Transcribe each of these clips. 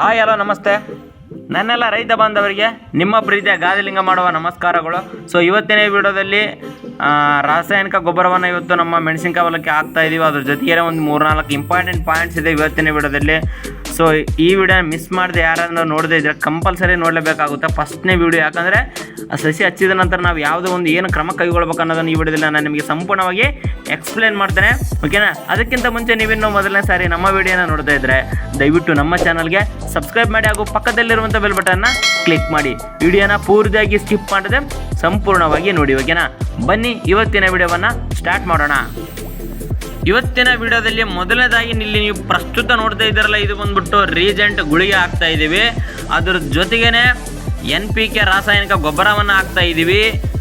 Hi hello ನಮಸ್ತೆ. ನನ್ನೆಲ್ಲ ರೈತ ಬಾಂಧವರಿಗೆ ನಿಮ್ಮ ಪ್ರೀತಿಯ ಗಾದಲಿಂಗ ಮಾಡುವ ನಮಸ್ಕಾರಗಳು. ಸೊ ಇವತ್ತಿನ ವಿಡಿಯೋದಲ್ಲಿ ರಾಸಾಯನಿಕ ಗೊಬ್ಬರವನ್ನು ಇವತ್ತು ನಮ್ಮ ಮೆಣಸಿನಕಾಯಿ ಹೊಲಕ್ಕೆ ಹಾಕ್ತಾ ಇದ್ದೀವಿ ಅದ್ರ ಜೊತೆಗೆ ಒಂದು ಮೂರ್ನಾಲ್ಕು ಇಂಪಾರ್ಟೆಂಟ್ ಪಾಯಿಂಟ್ಸ್ ಇದೆ ಇವತ್ತಿನ ವಿಡಿಯೋದಲ್ಲಿ. ಸೊ ಈ ವಿಡಿಯೋ ಮಿಸ್ ಮಾಡದೆ ಯಾರಾದ್ರೂ ನೋಡದೇ ಇದ್ರೆ ಕಂಪಲ್ಸರಿ ನೋಡಲೇಬೇಕಾಗುತ್ತೆ ಫಸ್ಟ್ನೇ ವಿಡಿಯೋ ಯಾಕಂದರೆ ಸಸಿ ಹಚ್ಚಿದ ನಂತರ ನಾವು ಯಾವುದೋ ಒಂದು ಏನು ಕ್ರಮ ಕೈಗೊಳ್ಬೇಕು ಅನ್ನೋದನ್ನು ಈ ವಿಡಿಯೋದಲ್ಲಿ ನಾನು ನಿಮಗೆ ಸಂಪೂರ್ಣವಾಗಿ ಎಕ್ಸ್ಪ್ಲೇನ್ ಮಾಡ್ತೇನೆ. ಓಕೆನಾ ಅದಕ್ಕಿಂತ ಮುಂಚೆ ನೀವಿನ್ನು ಮೊದಲನೇ ಸಾರಿ ನಮ್ಮ ವಿಡಿಯೋನ ನೋಡ್ತಾ ಇದ್ರೆ, ದಯವಿಟ್ಟು ನಮ್ಮ ಚಾನಲ್ಗೆ ಸಬ್ಸ್ಕ್ರೈಬ್ ಮಾಡಿ ಹಾಗೂ ಪಕ್ಕದಲ್ಲಿರುವಂಥ ಬೆಲ್ ಬಟನ್ನ ಕ್ಲಿಕ್ ಮಾಡಿ. ವಿಡಿಯೋನ ಪೂರ್ತಿಯಾಗಿ ಸ್ಕಿಪ್ ಮಾಡದೆ ಸಂಪೂರ್ಣವಾಗಿ ನೋಡಿ ಓಕೆನಾ ಬನ್ನಿ, ಇವತ್ತಿನ ವಿಡಿಯೋವನ್ನು ಸ್ಟಾರ್ಟ್ ಮಾಡೋಣ. ಇವತ್ತಿನ ವಿಡಿಯೋದಲ್ಲಿ ಮೊದಲನೇದಾಗಿ ಇಲ್ಲಿ ನೀವು ಪ್ರಸ್ತುತ ನೋಡ್ತಾ ಇದ್ದಾರಲ್ಲ, ಇದು ಬಂದ್ಬಿಟ್ಟು ರೀಜೆಂಟ್ ಗುಳಿಗೆ ಹಾಕ್ತಾ ಇದ್ದೀವಿ. ಅದ್ರ ಜೊತೆಗೇನೆ ಎನ್ ಪಿ ಕೆ ರಾಸಾಯನಿಕ ಗೊಬ್ಬರವನ್ನು ಹಾಕ್ತಾ ಇದ್ದೀವಿ.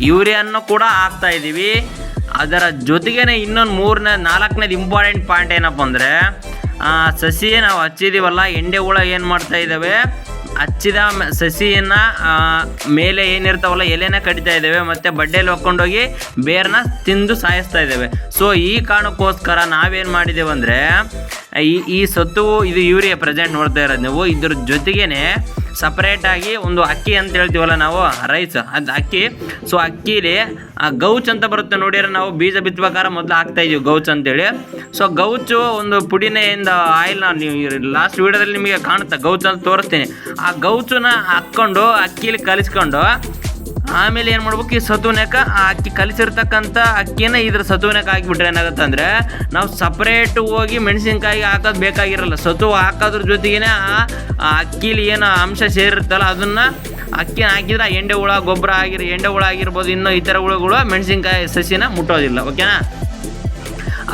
ಯೂರಿಯನ್ನು ಕೂಡ ಹಾಕ್ತಾ ಇದ್ದೀವಿ. ಅದರ ಜೊತೆಗೇನೆ ಇನ್ನೊಂದು ಮೂರನೇ, ನಾಲ್ಕನೇದು ಇಂಪಾರ್ಟೆಂಟ್ ಪಾಯಿಂಟ್ ಏನಪ್ಪ ಅಂದರೆ ಸಸಿ ನಾವು ಹಚ್ಚಿದ್ದೀವಲ್ಲ ಎಂಡೆ ಹುಳ ಏನು ಮಾಡ್ತಾ ಇದ್ದಾವೆ? ಹಚ್ಚಿದ ಸಸಿಯನ್ನ ಮೇಲೆ ಏನಿರ್ತಾವಲ್ಲ, ಎಲೆನ ಕಡಿತಾ ಇದ್ದೇವೆ, ಮತ್ತು ಬಡ್ಡೆಯಲ್ಲಿ ಹೊಕ್ಕೊಂಡೋಗಿ ಬೇರ್ನ ತಿಂದು ಸಾಯಿಸ್ತಾ ಇದ್ದೇವೆ. ಸೊ ಈ ಕಾರಣಕ್ಕೋಸ್ಕರ ನಾವೇನು ಮಾಡಿದ್ದೇವೆ ಅಂದರೆ ಈ ಈ ಸತ್ತು ಇದು ಯೂರಿಯಾ ಪ್ರೆಸೆಂಟ್ ನೋಡ್ತಾ ಇರೋದು ನೀವು. ಇದ್ರ ಜೊತೆಗೇನೆ ಸಪ್ರೇಟಾಗಿ ಒಂದು ಅಕ್ಕಿ ಅಂತ ಹೇಳ್ತೀವಲ್ಲ ನಾವು ರೈಸ್ ಅದು ಅಕ್ಕಿ. ಸೊ ಅಕ್ಕಿಲಿ, ಆ ಗೌಚ್ ಅಂತ ಬರುತ್ತೆ ನೋಡಿದ್ರೆ ನಾವು ಬೀಜ ಬಿತ್ತಬೇಕಾದ್ರೆ ಮೊದಲು ಹಾಕ್ತಾ ಇದೀವಿ ಗೌಚ್ ಅಂತೇಳಿ. ಸೊ ಗೌಚು ಒಂದು ಪುಡಿನೆಯಿಂದ ಆಯಿಲ್ ನೀವು ಲಾಸ್ಟ್ ವೀಡಿಯೋದಲ್ಲಿ ನಿಮಗೆ ಕಾಣುತ್ತೆ, ಗೌಚ್ ಅಂತ ತೋರಿಸ್ತೀನಿ. ಆ ಗೌಚನ ಹಾಕ್ಕೊಂಡು, ಅಕ್ಕಿಲಿ ಕಲಿಸ್ಕೊಂಡು ಆಮೇಲೆ ಏನು ಮಾಡ್ಬೇಕು, ಈ ಸತುನಕ ಆ ಅಕ್ಕಿ ಕಲಿಸಿರ್ತಕ್ಕಂಥ ಅಕ್ಕಿನ ಇದ್ರ ಸತುನಕ ಹಾಕಿಬಿಟ್ರೆ ಏನಾಗುತ್ತೆ ಅಂದರೆ ನಾವು ಸಪ್ರೇಟ್ ಹೋಗಿ ಮೆಣಸಿನ್ಕಾಯಿ ಹಾಕೋದು ಬೇಕಾಗಿರಲ್ಲ. ಸತು ಹಾಕೋದ್ರ ಜೊತೆಗೇನೆ ಆ ಅಕ್ಕಿಲಿ ಏನು ಅಂಶ ಸೇರಿರ್ತಲ್ಲ ಅದನ್ನು ಅಕ್ಕಿನ ಹಾಕಿದ್ರೆ ಎಂಡೆ ಹುಳ, ಗೊಬ್ಬರ ಆಗಿರ ಎಂಡೆ ಹುಳ ಆಗಿರ್ಬೋದು, ಇನ್ನೂ ಇತರ ಹುಳುಗಳು ಮೆಣಸಿನ್ಕಾಯಿ ಸಸಿನ ಮುಟ್ಟೋದಿಲ್ಲ ಓಕೆನಾ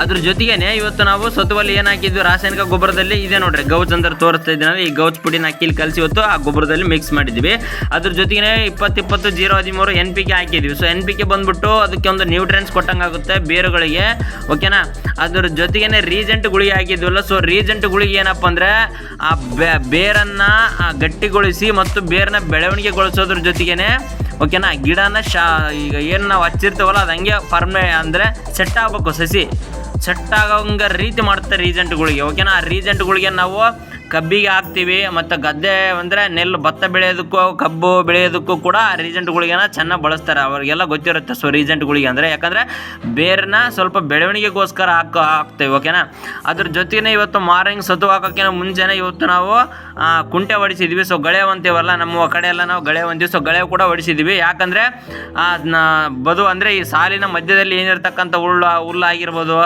ಅದ್ರ ಜೊತೆಗೇನೆ ಇವತ್ತು ನಾವು ಸತ್ವಲ್ಲಿ ಏನು ಹಾಕಿದ್ವಿ ರಾಸಾಯನಿಕ ಗೊಬ್ಬರದಲ್ಲಿ ಇದೆ ನೋಡ್ರಿ. ಗೌಜ್ ಅಂತ ತೋರಿಸ್ತಾ ಇದ್ದೀನಿ ಈ ಗೌಜ್ ಪುಡಿನ ಅಕ್ಕಿಲಿ ಕಲಸಿ ಇವತ್ತು ಆ ಗೊಬ್ಬರದಲ್ಲಿ ಮಿಕ್ಸ್ ಮಾಡಿದ್ವಿ. ಅದ್ರ ಜೊತೆಗೆ ಇಪ್ಪತ್ತಿಪ್ಪತ್ತು ಇಪ್ಪತ್ತು ಜೀರೋ ಹದಿಮೂರು ಎನ್ ಪಿ ಕೆ ಹಾಕಿದ್ವಿ. ಸೊ ಎನ್ ಪಿ ಕೆ ಬಂದ್ಬಿಟ್ಟು ಅದಕ್ಕೆ ಒಂದು ನ್ಯೂಟ್ರಿಯನ್ಸ್ ಕೊಟ್ಟಂಗಾಗುತ್ತೆ ಬೇರುಗಳಿಗೆ. ಓಕೆನಾ ಅದ್ರ ಜೊತೆಗೇನೆ ರೀಜೆಂಟ್ ಗುಳಿಗೆ ಹಾಕಿದ್ವಲ್ಲ ಸೊ ರೀಜೆಂಟ್ ಗುಳಿಗೆ ಏನಪ್ಪ ಅಂದರೆ ಆ ಬೇರನ್ನ ಗಟ್ಟಿಗೊಳಿಸಿ ಮತ್ತು ಬೇರನ್ನ ಬೆಳವಣಿಗೆಗೊಳಿಸೋದ್ರ ಜೊತೆಗೇನೆ ಓಕೆನಾ ಗಿಡನ ಶಾ, ಈಗ ಏನು ನಾವು ಹಚ್ಚಿರ್ತೀವಲ್ಲ ಅದು ಹಂಗೆ ಫರ್ಮೆ ಅಂದರೆ ಸೆಟ್ ಆಗಬೇಕು ಸಸಿ. ಸೆಟ್ ರೀತಿ ಮಾಡುತ್ತೆ ರೀಜೆಂಟ್ಗಳಿಗೆ ಓಕೆನಾ ಆ ರೀಜೆಂಟ್ಗಳಿಗೆ ನಾವು ಕಬ್ಬಿಗೆ ಹಾಕ್ತೀವಿ ಮತ್ತು ಗದ್ದೆ ಅಂದರೆ ನೆಲ್ಲು ಭತ್ತ ಬೆಳೆಯೋದಕ್ಕೂ ಕಬ್ಬು ಬೆಳೆಯೋದಕ್ಕೂ ಕೂಡ ರೀಜೆಂಟ್ಗಳಿಗೆನ ಚೆನ್ನಾಗಿ ಬಳಸ್ತಾರೆ. ಅವರಿಗೆಲ್ಲ ಗೊತ್ತಿರುತ್ತೆ ಸೊ ರೀಜೆಂಟ್ಗಳಿಗೆ ಅಂದರೆ. ಯಾಕಂದರೆ ಬೇರನ್ನ ಸ್ವಲ್ಪ ಬೆಳವಣಿಗೆಗೋಸ್ಕರ ಹಾಕೋ ಹಾಕ್ತೇವೆ ಓಕೆನಾ ಅದ್ರ ಜೊತೆಗೆ ಇವತ್ತು ಮಾರ್ನಿಂಗ್ ಸತು ಹಾಕೋಕ್ಕಿಂತ ಮುಂಚೆನೇ ಇವತ್ತು ನಾವು ಆ, ಕುಂಟೆ ಹೊಡಿಸಿದ್ವಿ. ಸೊ ಗಳೆ ಅಂತೀವಲ್ಲ ನಮ್ಮ ಕಡೆ ಎಲ್ಲ ನಾವು ಗಳೆ ಹೊಂದಿವಿ ಸೊ ಗಳೆ ಕೂಡ ಹೊಡಿಸಿದ್ವಿ. ಯಾಕಂದರೆ ಬದು ಅಂದರೆ ಈ ಸಾಲಿನ ಮಧ್ಯದಲ್ಲಿ ಏನಿರ್ತಕ್ಕಂಥ ಹುಲ್ಲು ಹುಲ್ಲು ಆಗಿರ್ಬೋದು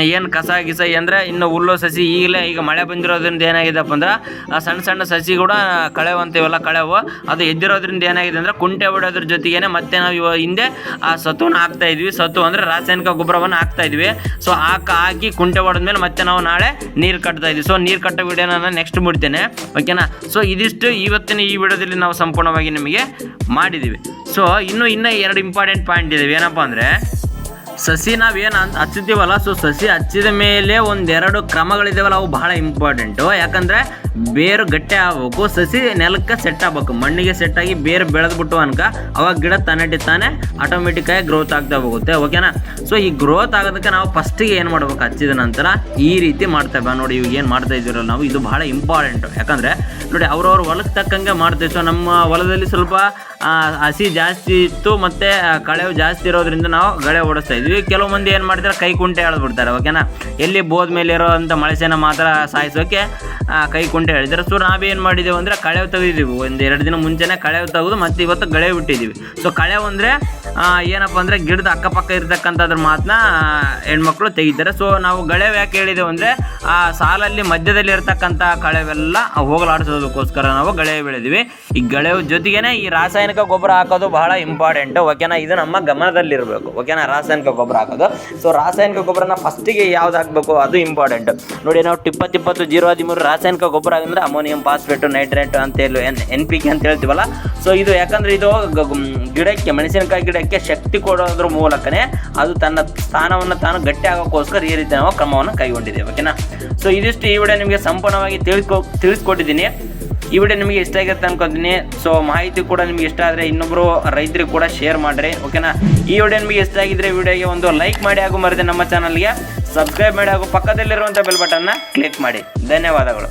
ಏನು ಕಸ ಗಿಸ ಅಂದರೆ ಇನ್ನು ಹುಲ್ಲು ಸಸಿ ಈಗಲೇ ಈಗ ಮಳೆ ಬಂದಿರೋದ್ರಿಂದ ಏನಾಗಿದೆಪ್ಪ ಅಂದ್ರೆ ಸಣ್ಣ ಸಣ್ಣ ಸಸಿ ಕೂಡ ಕಳೆವು ಅಂತೀವಲ್ಲ ಕಳೆವು. ಅದು ಎದ್ದಿರೋದ್ರಿಂದ ಏನಾಗಿದೆ ಅಂದರೆ ಕುಂಟೆ ಹೊಡೋದ್ರ ಜೊತೆಗೇನೆ ಮತ್ತೆ ನಾವು ಇವ ಹಿಂದೆ, ಆ, ಸತುವನ್ನು ಹಾಕ್ತಾ ಇದ್ವಿ. ಸತ್ತು ಅಂದರೆ ರಾಸಾಯನಿಕ ಗೊಬ್ಬರವನ್ನು ಹಾಕ್ತಾ ಇದ್ವಿ. ಸೊ ಹಾಕ, ಹಾಕಿ ಕುಂಟೆ ಹೊಡೆದ್ಮೇಲೆ ಮತ್ತೆ ನಾವು ನಾಳೆ ನೀರು ಕಟ್ತಾ ಇದ್ವಿ. ಸೊ ನೀರು ಕಟ್ಟೋ ವಿಡಿಯೋನ ನಾನು ನೆಕ್ಸ್ಟ್ ಬಿಡ್ತೇನೆ ಓಕೆನಾ ಸೊ ಇದಿಷ್ಟು ಇವತ್ತಿನ ಈ ವಿಡಿಯೋದಲ್ಲಿ ನಾವು ಸಂಪೂರ್ಣವಾಗಿ ನಿಮಗೆ ಮಾಡಿದ್ದೀವಿ. ಸೊ ಇನ್ನು, ಇನ್ನೂ ಎರಡು ಇಂಪಾರ್ಟೆಂಟ್ ಪಾಯಿಂಟ್ ಇದಾವೆ. ಏನಪ್ಪ ಅಂದರೆ, ಸಸಿ ನಾವೇನು ಅಂತ ಹಚ್ಚಿದ್ದೀವಲ್ಲ ಸೊ ಸಸಿ ಹಚ್ಚಿದ ಮೇಲೆ ಒಂದೆರಡು ಕ್ರಮಗಳಿದಾವಲ್ಲ, ಅವು ಬಹಳ ಇಂಪಾರ್ಟೆಂಟು ಯಾಕಂದರೆ ಬೇರು ಗಟ್ಟಿ ಆಗಬೇಕು, ಸಸಿ ನೆಲಕ್ಕೆ ಸೆಟ್ ಆಗ್ಬೇಕು. ಮಣ್ಣಿಗೆ ಸೆಟ್ ಆಗಿ ಬೇರು ಬೆಳೆದ್ಬಿಟ್ಟು ಅನ್ಕ, ಅವಾಗ ಗಿಡ ತಾನೆ ತಾನೇ ಆಟೋಮೆಟಿಕ್ಕಾಗಿ ಗ್ರೋತ್ ಆಗ್ತಾ ಹೋಗುತ್ತೆ ಓಕೆನಾ ಸೊ ಈ ಗ್ರೋತ್ ಆಗೋದಕ್ಕೆ ನಾವು ಫಸ್ಟಿಗೆ ಏನು ಮಾಡ್ಬೇಕು? ಹಚ್ಚಿದ ನಂತರ ಈ ರೀತಿ ಮಾಡ್ತೇವೆ ನೋಡಿ ಇವಾಗ ಏನು ಮಾಡ್ತಾ ಇದ್ದೀರಲ್ಲ ನಾವು, ಇದು ಬಹಳ ಇಂಪಾರ್ಟೆಂಟು ಯಾಕಂದರೆ, ನೋಡಿ, ಅವ್ರವ್ರ ಹೊಲಕ್ಕೆ ತಕ್ಕಂಗೆ ಮಾಡ್ತೇವೆ. ಸೊ ನಮ್ಮ ಹೊಲದಲ್ಲಿ ಸ್ವಲ್ಪ ಹಸಿ ಜಾಸ್ತಿ ಇತ್ತು ಮತ್ತು ಕಳೆವು ಜಾಸ್ತಿ ಇರೋದ್ರಿಂದ ನಾವು ಗಳೆ ಓಡಿಸ್ತಾ ಇದ್ವಿ. ಕೆಲವು ಮಂದಿ ಏನು ಮಾಡ್ತಾರೆ ಕೈ ಕುಂಟೆ ಎಳೆದ್ಬಿಡ್ತಾರೆ ಓಕೆನಾ ಎಲ್ಲಿ ಬೋದ ಮೇಲೆ ಇರೋವಂಥ ಮಳೆಸೇನ ಮಾತ್ರ ಸಾಯಿಸೋಕ್ಕೆ ಕೈ ಕುಂಟೆ ಹೇಳಿದ್ದಾರೆ ಸೊ ನಾವೇನು ಮಾಡಿದ್ದೇವೆ ಅಂದರೆ, ಕಳೆವು ತೆಗೆದಿದ್ದೀವಿ. ಒಂದು ಎರಡು ದಿನ ಮುಂಚೆನೇ ಕಳೆವು ತೆಗೆದು ಮತ್ತೆ ಇವತ್ತು ಗಳೆ ಬಿಟ್ಟಿದ್ದೀವಿ. ಸೊ ಕಳೆವು ಅಂದರೆ ಏನಪ್ಪ ಅಂದರೆ, ಗಿಡದ ಅಕ್ಕಪಕ್ಕ ಇರತಕ್ಕಂಥದ್ರ ಮಾತನ್ನ ಹೆಣ್ಮಕ್ಳು ತೆಗಿತಾರೆ. ಸೊ ನಾವು ಗಳೆವು ಯಾಕೆ ಹೇಳಿದೆವು ಅಂದರೆ, ಆ, ಸಾಲಲ್ಲಿ ಮಧ್ಯದಲ್ಲಿ ಇರತಕ್ಕಂಥ ಕಳೆವೆಲ್ಲ ಹೋಗಲಾಡಿಸೋದಕ್ಕೋಸ್ಕರ ನಾವು ಗಳೆ ಬೆಳೆದಿವಿ. ಈ ಗಳೆವು ಜೊತೆಗೇನೆ ಈ ರಾಸಾಯನಿಕ ಗೊಬ್ಬರ ಹಾಕೋದು ಬಹಳ ಇಂಪಾರ್ಟೆಂಟ್ ಓಕೆನಾ ಇದು ನಮ್ಮ ಗಮನದಲ್ಲಿರಬೇಕು. ಓಕೆನಾ ರಾಸಾಯನಿಕ ಗೊಬ್ಬರ ಹಾಕೋದು. ಸೊ ರಾಸಾಯನಿಕ ಗೊಬ್ಬರನ ಫಸ್ಟಿಗೆ ಯಾವ್ದು ಹಾಕಬೇಕು? ಅದು ಇಂಪಾರ್ಟೆಂಟ್ ನೋಡಿ, ನಾವು ಟಿಪ್ಪತ್ತಿಪ್ಪತ್ತು ಜೀರೋ ಹದಿಮೂರು ರಾಸಾಯನಿಕ ಗೊಬ್ಬರ ಆಗಂದ್ರೆ ಅಮೋನಿಯಂ ಫಾಸ್ಫೇಟು ನೈಟ್ರೇಟ್ ಅಂತ ಹೇಳಿ, ಎನ್ ಎನ್ ಪಿ ಕೆ ಅಂತ ಹೇಳ್ತೀವಲ್ಲ? ಸೊ ಇದು ಯಾಕಂದ್ರೆ ಇದು ಗಿಡಕ್ಕೆ, ಮೆಣಸಿನಕಾಯಿ ಗಿಡಕ್ಕೆ ಶಕ್ತಿ ಕೊಡೋದ್ರ ಮೂಲಕನೇ ಅದು ತನ್ನ ಸ್ಥಾನವನ್ನು ತಾನು ಗಟ್ಟಿ ಆಗೋಕ್ಕೋಸ್ಕರ ಈ ರೀತಿ ನಾವು ಕ್ರಮವನ್ನು ಕೈಗೊಂಡಿದ್ದೇವೆ. ಓಕೆನಾ ಸೊ ಇದಿಷ್ಟು ಈ ವಿಡಿಯೋ ನಿಮಗೆ ಸಂಪೂರ್ಣವಾಗಿ ತಿಳಿಸ್ಕೊ ತಿಳಿಸ್ಕೊಟ್ಟಿದ್ದೀನಿ. ಈ ವಿಡಿಯೋ ನಿಮಗೆ ಇಷ್ಟ ಆಗಿರುತ್ತೆ ಅನ್ಕೊತೀನಿ. ಸೊ ಮಾಹಿತಿ ಕೂಡ ನಿಮಗೆ ಇಷ್ಟ ಆದರೆ ಇನ್ನೊಬ್ಬರು ರೈತರಿಗೆ ಕೂಡ ಶೇರ್ ಮಾಡಿರಿ ಓಕೆನಾ ಈ ವಿಡಿಯೋ ನಿಮಗೆ ಇಷ್ಟ ಆಗಿದ್ರೆ ವಿಡಿಯೋಗೆ ಒಂದು ಲೈಕ್ ಮಾಡಿ ಹಾಗೂ ಮರೆದೆ ನಮ್ಮ ಚಾನಲ್ಗೆ ಸಬ್ಸ್ಕ್ರೈಬ್ ಮಾಡಿ ಹಾಗೂ ಪಕ್ಕದಲ್ಲಿರುವಂಥ ಬೆಲ್ ಬಟನ್ನ ಕ್ಲಿಕ್ ಮಾಡಿ. ಧನ್ಯವಾದಗಳು.